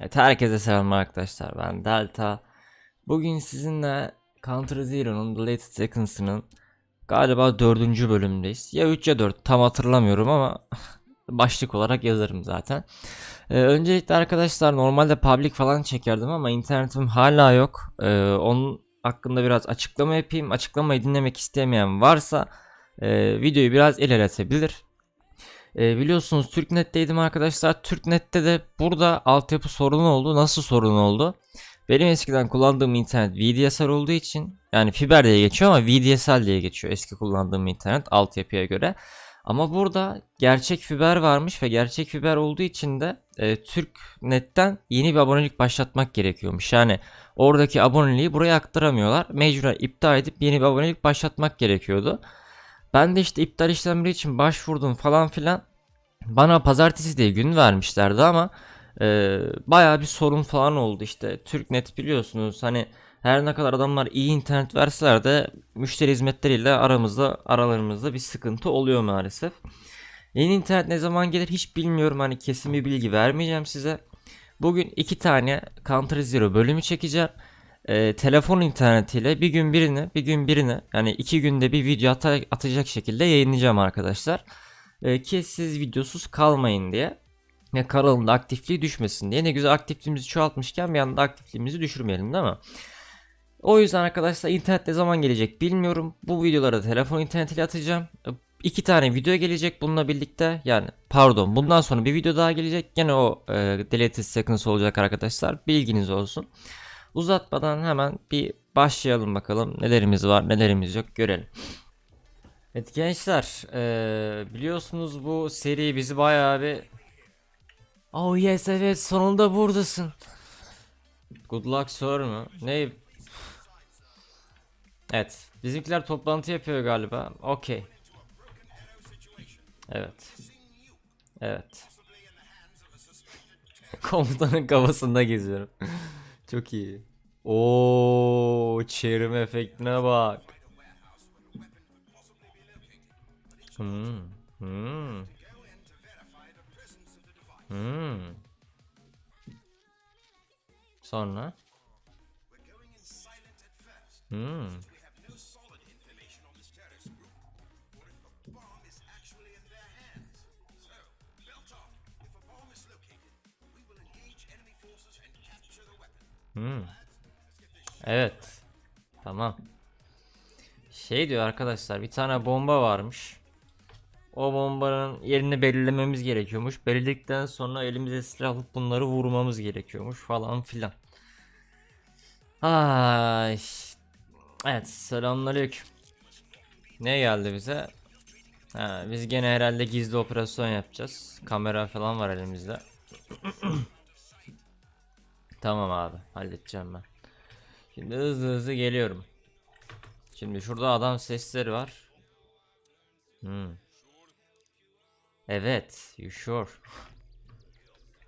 Evet herkese selam arkadaşlar ben Delta. Bugün sizinle Counter Zero'nun The Latest Seconds'ının galiba dördüncü bölümdeyiz. Ya 3 ya 4 tam hatırlamıyorum ama başlık olarak yazarım zaten. Ee, öncelikle arkadaşlar normalde public falan çekerdim ama internetim hala yok. Ee, onun hakkında biraz açıklama yapayım. Açıklamayı dinlemek istemeyen varsa e, videoyu biraz ilerletebilir. E, biliyorsunuz TürkNet'teydim arkadaşlar. TürkNet'te de burada altyapı sorunu oldu. Nasıl sorun oldu? Benim eskiden kullandığım internet VDSL olduğu için yani fiber diye geçiyor ama VDSL diye geçiyor eski kullandığım internet altyapıya göre. Ama burada gerçek fiber varmış ve gerçek fiber olduğu için de e, TürkNet'ten yeni bir abonelik başlatmak gerekiyormuş. Yani oradaki aboneliği buraya aktaramıyorlar. Mecburen iptal edip yeni bir abonelik başlatmak gerekiyordu. Ben de işte iptal işlemleri için başvurdum falan filan. Bana pazartesi diye gün vermişlerdi ama e, bayağı bir sorun falan oldu işte. Türknet biliyorsunuz hani her ne kadar adamlar iyi internet verseler de müşteri hizmetleriyle aramızda aralarımızda bir sıkıntı oluyor maalesef. Yeni internet ne zaman gelir hiç bilmiyorum hani kesin bir bilgi vermeyeceğim size. Bugün iki tane Counter Zero bölümü çekeceğim. Ee, telefon internetiyle bir gün birini bir gün birini yani iki günde bir video ata- atacak şekilde yayınlayacağım arkadaşlar. Ee, ki siz videosuz kalmayın diye. Ve kanalın aktifliği düşmesin diye. Ne güzel aktifliğimizi çoğaltmışken bir anda aktifliğimizi düşürmeyelim değil mi? O yüzden arkadaşlar internet ne zaman gelecek bilmiyorum. Bu videoları telefon internetiyle atacağım. Ee, İki tane video gelecek bununla birlikte. Yani pardon bundan sonra bir video daha gelecek. Gene o e, deleted seconds olacak arkadaşlar. Bilginiz olsun. Uzatmadan hemen bir başlayalım bakalım. Nelerimiz var nelerimiz yok görelim. Evet gençler eee, biliyorsunuz bu seri bizi bayağı bir Oh yes evet sonunda buradasın. Good luck sir mü? Ne? Evet bizimkiler toplantı yapıyor galiba. Okey. Evet. Evet. Komutanın kafasında geziyorum. Çok iyi. Oo, çevirme efektine bak. Hmm. Hmm. Hmm. Sonra? Hmm. Hmm. Evet. Tamam. Şey diyor arkadaşlar bir tane bomba varmış. O bombanın yerini belirlememiz gerekiyormuş. Belirledikten sonra elimize silah alıp bunları vurmamız gerekiyormuş falan filan. Ay. Evet selamünaleyküm. Ne geldi bize? Ha, biz gene herhalde gizli operasyon yapacağız. Kamera falan var elimizde. Tamam abi halledeceğim ben. Şimdi hızlı hızlı geliyorum. Şimdi şurada adam sesleri var. Hmm. Evet, you sure?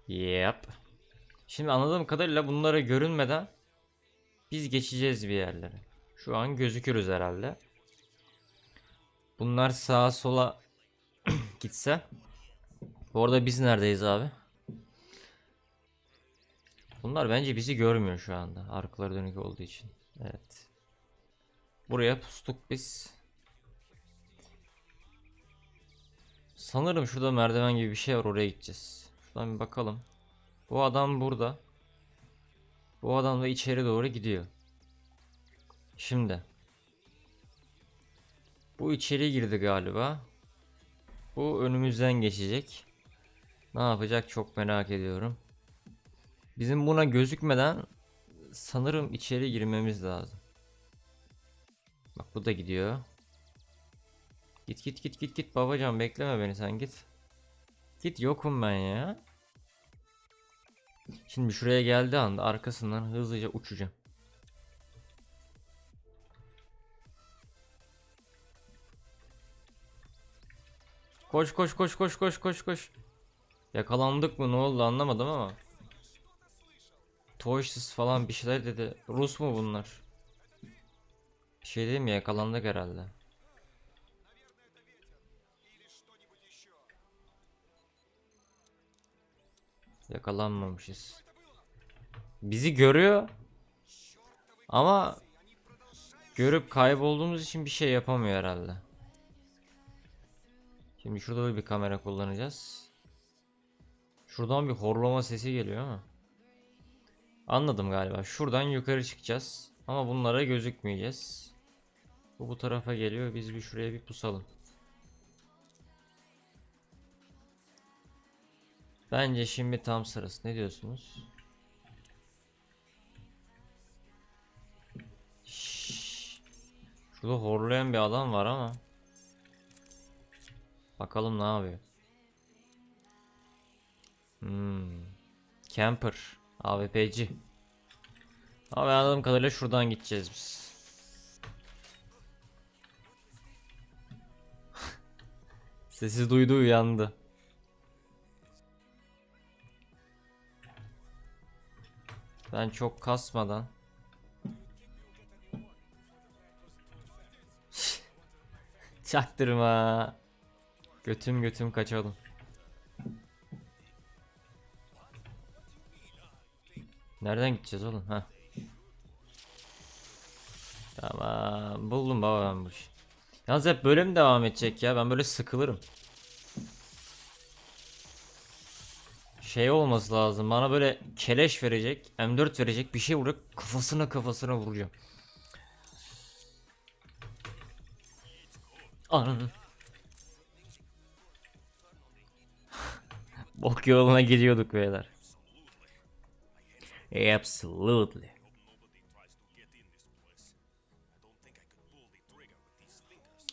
yep. Şimdi anladığım kadarıyla bunlara görünmeden biz geçeceğiz bir yerlere. Şu an gözükürüz herhalde. Bunlar sağa sola gitse. Bu arada biz neredeyiz abi? Bunlar bence bizi görmüyor şu anda. Arkaları dönük olduğu için. Evet. Buraya pustuk biz. Sanırım şurada merdiven gibi bir şey var oraya gideceğiz. Şuradan bir bakalım. Bu adam burada. Bu adam da içeri doğru gidiyor. Şimdi. Bu içeri girdi galiba. Bu önümüzden geçecek. Ne yapacak çok merak ediyorum. Bizim buna gözükmeden sanırım içeri girmemiz lazım. Bak bu da gidiyor. Git git git git git babacan bekleme beni sen git. Git yokum ben ya. Şimdi şuraya geldiği anda arkasından hızlıca uçacağım. Koş koş koş koş koş koş koş. Yakalandık mı ne oldu anlamadım ama. Toysuz falan bir şeyler dedi. Rus mu bunlar? Şey değil mi yakalandık herhalde. Yakalanmamışız. Bizi görüyor. Ama görüp kaybolduğumuz için bir şey yapamıyor herhalde. Şimdi şurada da bir kamera kullanacağız. Şuradan bir horlama sesi geliyor ama. Anladım galiba. Şuradan yukarı çıkacağız. Ama bunlara gözükmeyeceğiz. Bu bu tarafa geliyor. Biz bir şuraya bir pusalım. Bence şimdi tam sırası. Ne diyorsunuz? Şşş. Şurada horlayan bir adam var ama. Bakalım ne yapıyor. Hmm. Camper. AWP'ci. Abi anladığım kadarıyla şuradan gideceğiz biz. Sesi duydu uyandı. Ben çok kasmadan Çaktırma. Götüm götüm kaçalım. Nereden gideceğiz oğlum? Ha. Tamam. Buldum baba ben bu işi. Yalnız hep böyle mi devam edecek ya? Ben böyle sıkılırım. Şey olması lazım. Bana böyle keleş verecek, M4 verecek, bir şey vuracak, kafasına kafasına vuracağım. Ananı. Bok yoluna gidiyorduk beyler. Absolutely.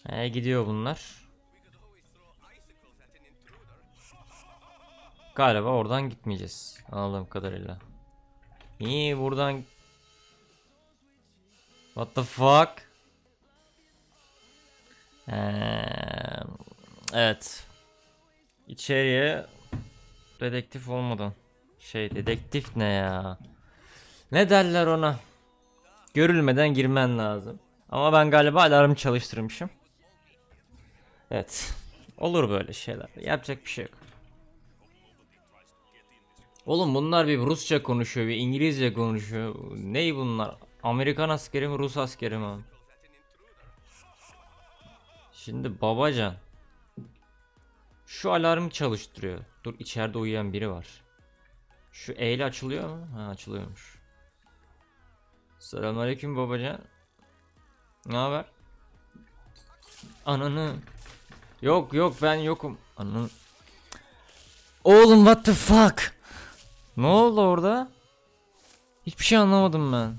He gidiyor bunlar. Galiba oradan gitmeyeceğiz. Anladığım kadarıyla. İyi buradan What the fuck? Ee, evet. İçeriye dedektif olmadan. Şey dedektif ne ya? Ne derler ona? Görülmeden girmen lazım. Ama ben galiba alarm çalıştırmışım. Evet. Olur böyle şeyler. Yapacak bir şey yok. Oğlum bunlar bir Rusça konuşuyor, bir İngilizce konuşuyor. Ney bunlar? Amerikan askeri mi, Rus askeri mi? Şimdi babacan. Şu alarmı çalıştırıyor. Dur içeride uyuyan biri var. Şu E ile açılıyor mu? Ha açılıyormuş. Selamünaleyküm babacan. Ne haber? Ananı. Yok yok ben yokum. Ananı. Oğlum what the fuck? Ne oldu orada? Hiçbir şey anlamadım ben.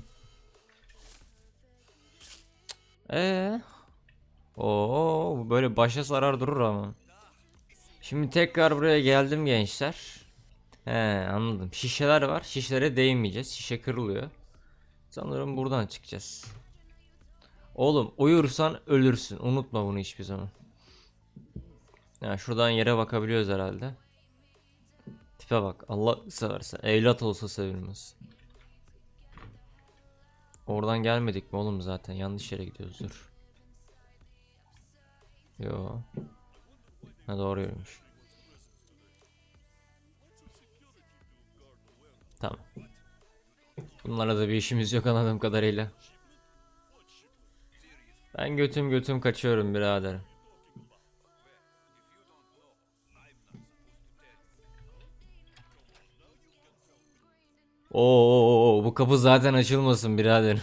Ee? Oo, böyle başa sarar durur ama. Şimdi tekrar buraya geldim gençler. He anladım. Şişeler var. Şişelere değmeyeceğiz. Şişe kırılıyor. Sanırım buradan çıkacağız. Oğlum uyursan ölürsün. Unutma bunu hiçbir zaman. Ya şuradan yere bakabiliyoruz herhalde. Tipe bak. Allah seversen. Evlat olsa sevilmez. Oradan gelmedik mi oğlum zaten? Yanlış yere gidiyoruz dur. Yo. Ha doğru yürümüş. Tamam. Bunlarla da bir işimiz yok anladığım kadarıyla. Ben götüm götüm kaçıyorum birader. Oo bu kapı zaten açılmasın birader.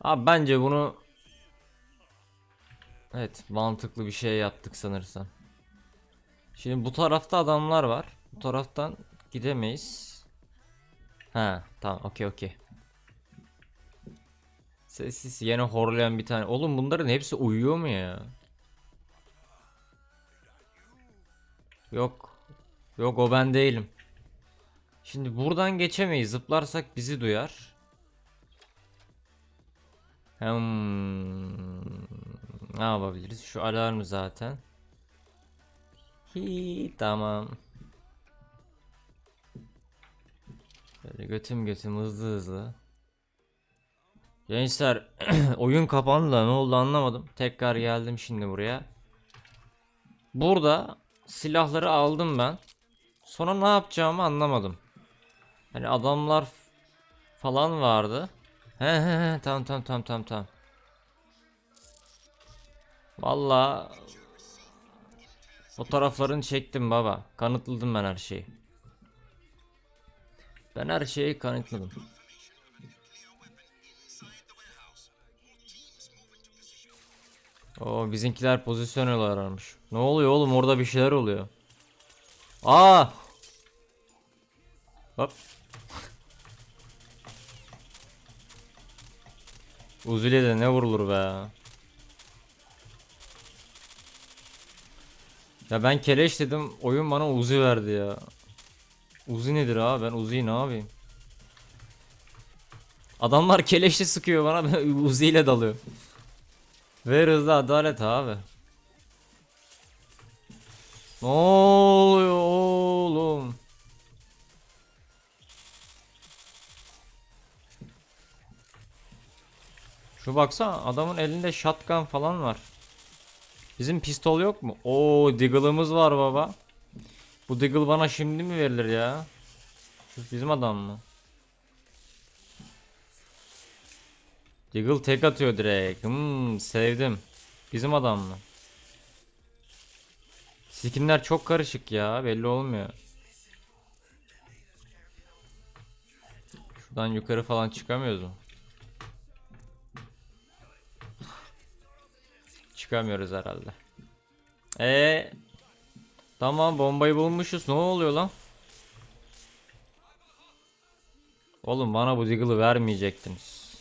Abi bence bunu Evet mantıklı bir şey yaptık sanırsam. Şimdi bu tarafta adamlar var. Bu taraftan gidemeyiz. Ha tamam okey okey. Sessiz yine horlayan bir tane. Oğlum bunların hepsi uyuyor mu ya? Yok. Yok o ben değilim. Şimdi buradan geçemeyiz. Zıplarsak bizi duyar. Hmm. Ne yapabiliriz? Şu alarm zaten. Hi tamam. Böyle götüm götüm hızlı hızlı. Gençler oyun kapandı da ne oldu anlamadım. Tekrar geldim şimdi buraya. Burada silahları aldım ben. Sonra ne yapacağımı anlamadım. Hani adamlar falan vardı. He he he tamam tamam tamam tamam tamam. Valla fotoğraflarını çektim baba. Kanıtladım ben her şeyi. Ben her şeyi kanıtladım. Oo bizimkiler pozisyon alıyorlarmış. Ne oluyor oğlum orada bir şeyler oluyor. Aa! Hop. Uzi'yle de ne vurulur be. Ya ben keleş dedim oyun bana Uzi verdi ya. Uzi nedir abi ben Uzi'yi ne yapayım? Adamlar keleşle sıkıyor bana ben Uzi ile dalıyorum. Ver hızlı adalet abi. Ne oluyor oğlum? Şu baksana adamın elinde shotgun falan var. Bizim pistol yok mu? Oo Deagle'ımız var baba. Bu Deagle bana şimdi mi verilir ya? Bizim adam mı? Deagle tek atıyor direkt. Hmm, sevdim. Bizim adam mı? Skinler çok karışık ya. Belli olmuyor. Şuradan yukarı falan çıkamıyoruz mu? Çıkamıyoruz herhalde. Ee, tamam bombayı bulmuşuz. Ne oluyor lan? Oğlum bana bu Deagle'ı vermeyecektiniz.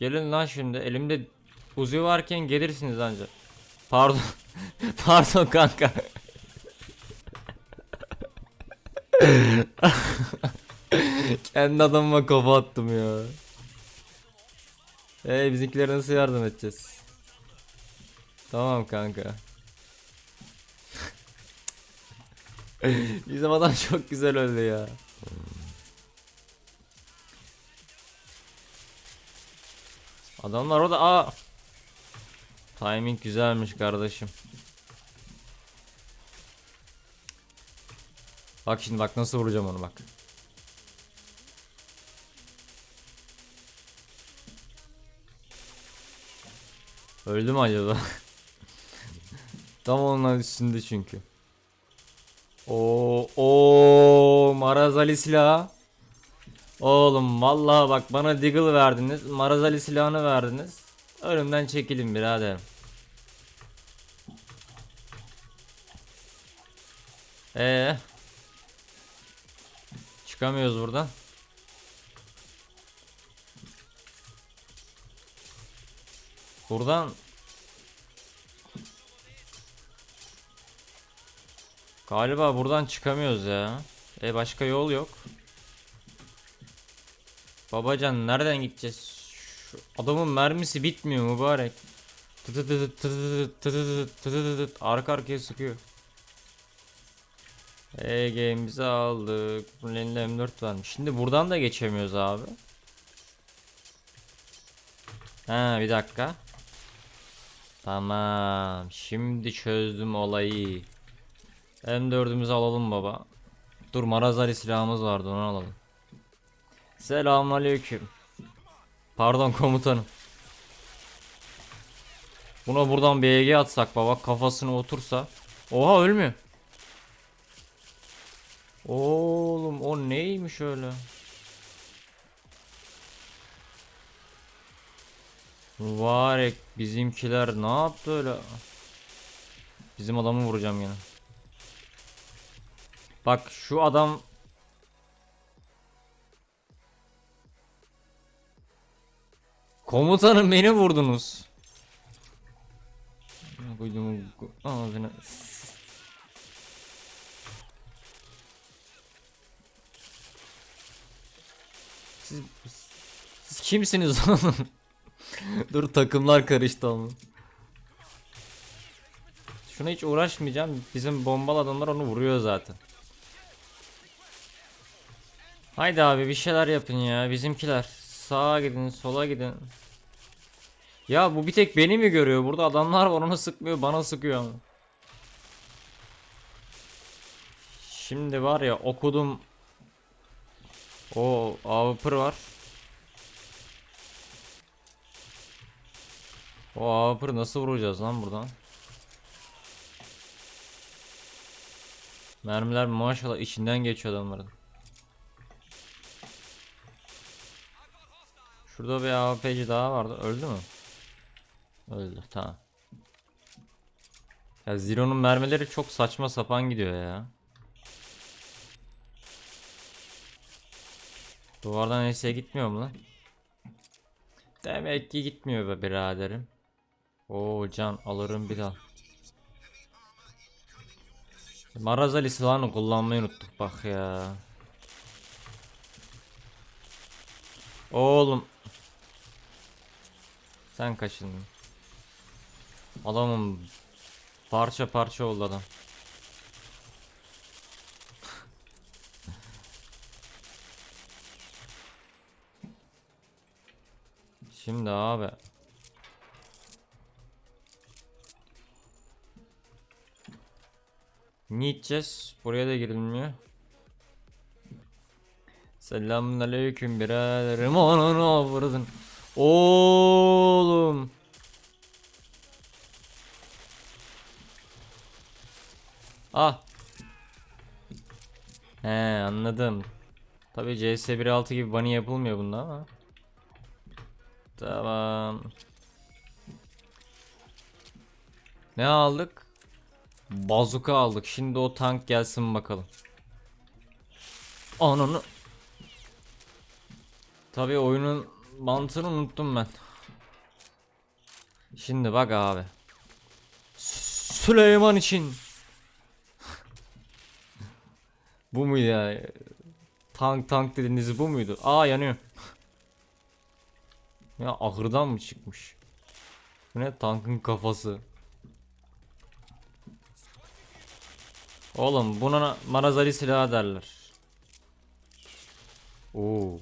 Gelin lan şimdi. Elimde Uzi varken gelirsiniz anca. Pardon. Pardon kanka. Kendi adamıma kafa attım ya. Hey bizimkilere nasıl yardım edeceğiz? Tamam kanka. Bizim adam çok güzel öldü ya. Adamlar orada aa. Timing güzelmiş kardeşim. Bak şimdi bak nasıl vuracağım onu bak. Öldü mü acaba? Tam onun üstünde çünkü. O o Marazali silahı. Oğlum vallahi bak bana Deagle verdiniz. Marazali silahını verdiniz. Önümden çekilin birader. Ee. Çıkamıyoruz buradan. Buradan Galiba buradan çıkamıyoruz ya. E başka yol yok. Babacan nereden gideceğiz? Şu adamın mermisi bitmiyor mübarek. Arka arkaya sıkıyor. E game'imizi aldık. Bunun elinde M4 varmış. Şimdi buradan da geçemiyoruz abi. Ha bir dakika. Tamam. Şimdi çözdüm olayı. M4'ümüzü alalım baba. Dur Marazali silahımız vardı onu alalım. Selamünaleyküm. Pardon komutanım. Buna buradan BG atsak baba kafasına otursa. Oha ölmüyor. Oğlum o neymiş öyle? Mübarek bizimkiler ne yaptı öyle? Bizim adamı vuracağım yine. Bak şu adam Komutanım beni vurdunuz. Koydum ağzına. Siz, siz kimsiniz oğlum? Dur takımlar karıştı ama. Şuna hiç uğraşmayacağım. Bizim bombalı adamlar onu vuruyor zaten. Haydi abi bir şeyler yapın ya bizimkiler. Sağa gidin sola gidin. Ya bu bir tek beni mi görüyor? Burada adamlar var ona sıkmıyor bana sıkıyor ama. Şimdi var ya okudum. O avpır var. O avpır nasıl vuracağız lan buradan? Mermiler maşallah içinden geçiyor adamların. Şurada bir AWP'ci daha vardı. Öldü mü? Öldü. Tamam. Ya Zero'nun mermileri çok saçma sapan gidiyor ya. Duvardan S'ye gitmiyor mu lan? Demek ki gitmiyor be biraderim. Oo can alırım bir daha. Marazali silahını kullanmayı unuttuk bak ya. Oğlum. Sen kaçındın. Adamım parça parça oldu adam. Şimdi abi. Ne içeceğiz? Buraya da girilmiyor. Selamun aleyküm biraderim onun avradın. Oğlum. Ah. He anladım. Tabi CS 1.6 gibi bunny yapılmıyor bunda ama. Tamam. Ne aldık? Bazuka aldık. Şimdi o tank gelsin bakalım. Ananı. Tabii oyunun mantığını unuttum ben. Şimdi bak abi. Süleyman için. bu muydu ya? Tank tank dediğiniz bu muydu? Aa yanıyor. Ya ahırdan mı çıkmış? Bu ne tankın kafası? Oğlum buna marazali silahı derler. Oo.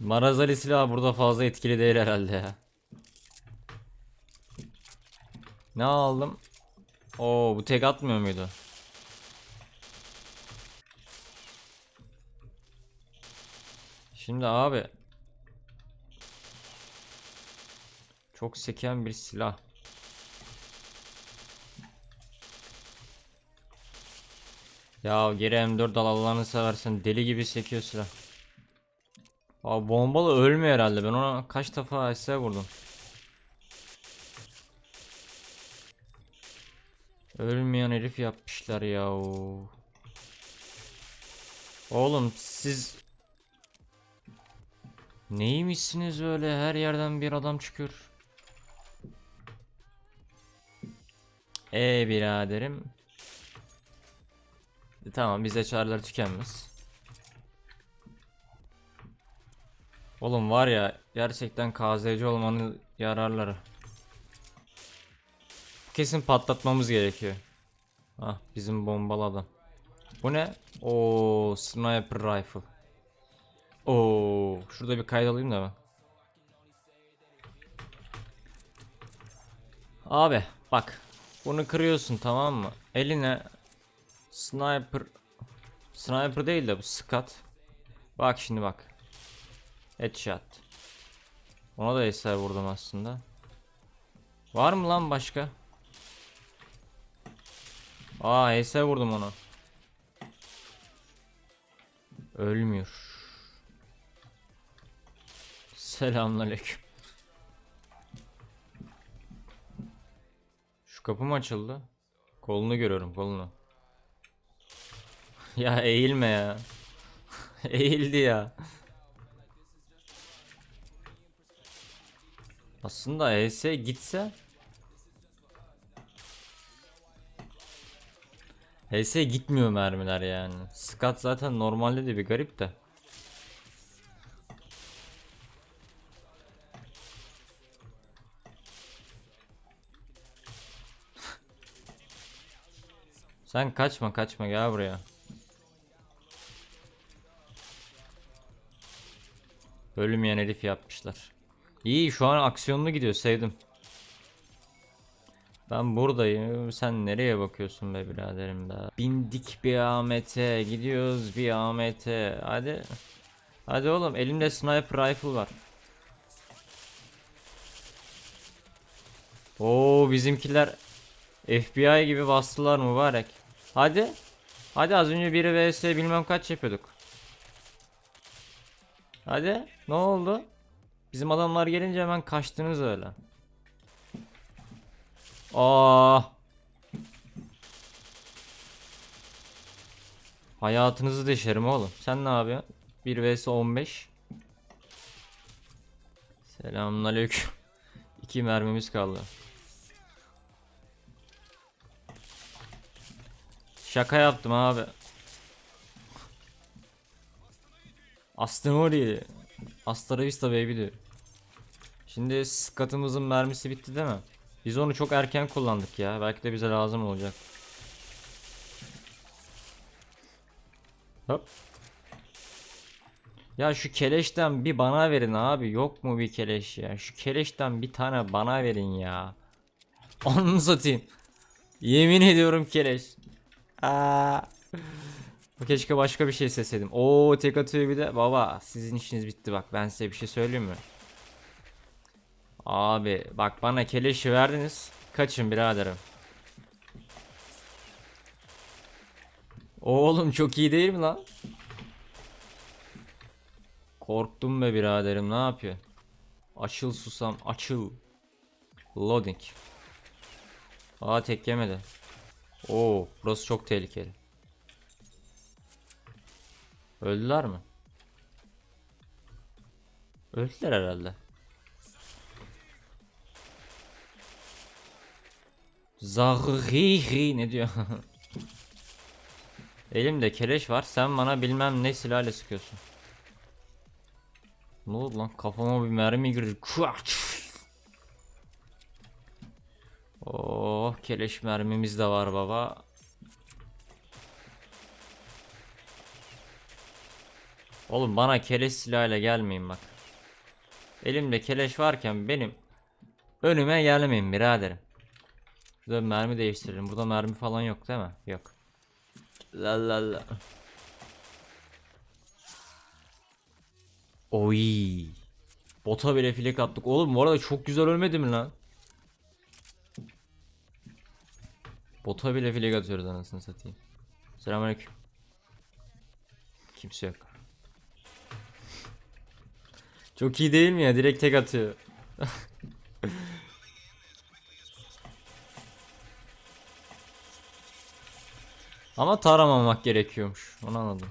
Marazali silahı burada fazla etkili değil herhalde ya. Ne aldım? Oo bu tek atmıyor muydu? Şimdi abi çok seken bir silah. Ya geri M4 al Allah'ını seversen deli gibi sekiyor silah. Abi bombalı ölmüyor herhalde. Ben ona kaç defa S vurdum. Ölmeyen herif yapmışlar ya. Oğlum siz neymişsiniz öyle her yerden bir adam çıkıyor. E biraderim. E, tamam bize çağrılar tükenmez. Oğlum var ya gerçekten KZC olmanın yararları. Kesin patlatmamız gerekiyor. Ah bizim bombalı adam. Bu ne? O sniper rifle. Oo şurada bir kayıt alayım da ben. Abi bak bunu kırıyorsun tamam mı? Eline sniper sniper değil de bu skat. Bak şimdi bak. Headshot. Ona da eser vurdum aslında. Var mı lan başka? Aa eser vurdum ona. Ölmüyor. Selamünaleyküm. Şu kapı mı açıldı? Kolunu görüyorum kolunu. ya eğilme ya. Eğildi ya. Aslında ES gitse HS gitmiyor mermiler yani. Skat zaten normalde de bir garip de. Sen kaçma kaçma gel buraya. Ölmeyen herif yapmışlar. İyi şu an aksiyonlu gidiyor sevdim. Ben buradayım. Sen nereye bakıyorsun be biraderim be? Bindik bir Ahmet'e. Gidiyoruz bir Ahmet'e. Hadi. Hadi oğlum elimde sniper rifle var. Oo bizimkiler FBI gibi bastılar mübarek. Hadi. Hadi az önce biri vs bilmem kaç yapıyorduk. Hadi. Ne oldu? Bizim adamlar gelince hemen kaçtınız öyle. Aa. Hayatınızı deşerim oğlum. Sen ne yapıyorsun? 1 vs 15. Selamünaleyküm. İki mermimiz kaldı. Şaka yaptım abi. Astonori. Hasta Vista baby diyor. Şimdi skatımızın mermisi bitti değil mi? Biz onu çok erken kullandık ya. Belki de bize lazım olacak. Hop. Ya şu keleşten bir bana verin abi. Yok mu bir keleş ya? Şu keleşten bir tane bana verin ya. Onu satayım. Yemin ediyorum keleş. Aa. Keşke başka bir şey sesledim. Oo tek atıyor bir de. Baba sizin işiniz bitti bak. Ben size bir şey söyleyeyim mi? Abi bak bana keleşi verdiniz. Kaçın biraderim. Oğlum çok iyi değil mi lan? Korktum be biraderim ne yapıyor? Açıl susam açıl. Loading. Aa tek yemedi. Oo burası çok tehlikeli. Öldüler mi? Öldüler herhalde. Zahiri ne diyor? Elimde keleş var. Sen bana bilmem ne silahla sıkıyorsun. Ne oldu lan? Kafama bir mermi girdi. Oh, keleş mermimiz de var baba. Oğlum bana keleş silahıyla gelmeyin bak. Elimde keleş varken benim önüme gelmeyin biraderim. Şurada mermi değiştirelim. Burada mermi falan yok değil mi? Yok. La la la. Oy. Bota bile filek attık. Oğlum bu arada çok güzel ölmedi mi lan? Bota bile filek atıyoruz anasını satayım. Selamünaleyküm. Kimse yok. Çok iyi değil mi ya? Direkt tek atıyor. Ama taramamak gerekiyormuş. Onu anladım.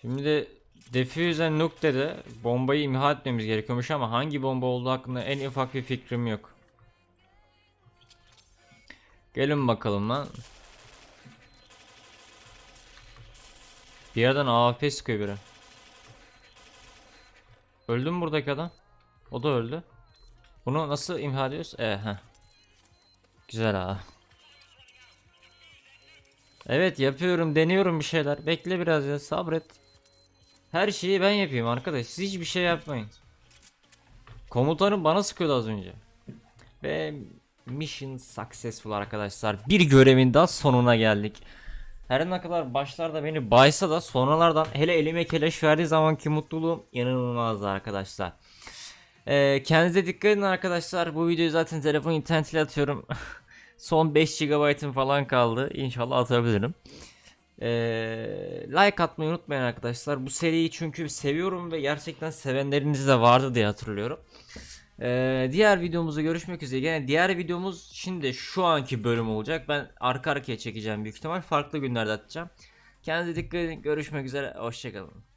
Şimdi Diffuse Nukte'de bombayı imha etmemiz gerekiyormuş ama hangi bomba olduğu hakkında en ufak bir fikrim yok. Gelin bakalım lan. Bir yerden AWP sıkıyor biri. Öldü mü buradaki adam? O da öldü. Bunu nasıl imha ediyoruz? Ee, heh. Güzel ha. Evet yapıyorum deniyorum bir şeyler. Bekle biraz ya sabret. Her şeyi ben yapayım arkadaş. Siz hiçbir şey yapmayın. Komutanım bana sıkıyordu az önce. Ve mission successful arkadaşlar. Bir görevin daha sonuna geldik. Her ne kadar başlarda beni baysa da sonralardan hele elime keleş verdiği zamanki mutluluğum inanılmazdı arkadaşlar. Ee, kendinize dikkat edin arkadaşlar. Bu videoyu zaten telefon internetiyle atıyorum. Son 5 GB'ım falan kaldı. İnşallah atabilirim. Ee, like atmayı unutmayın arkadaşlar. Bu seriyi çünkü seviyorum ve gerçekten sevenleriniz de vardı diye hatırlıyorum. Ee, diğer videomuzda görüşmek üzere. Gene diğer videomuz şimdi şu anki bölüm olacak. Ben arka arkaya çekeceğim büyük ihtimal. Farklı günlerde atacağım. Kendinize dikkat edin. Görüşmek üzere. Hoşçakalın.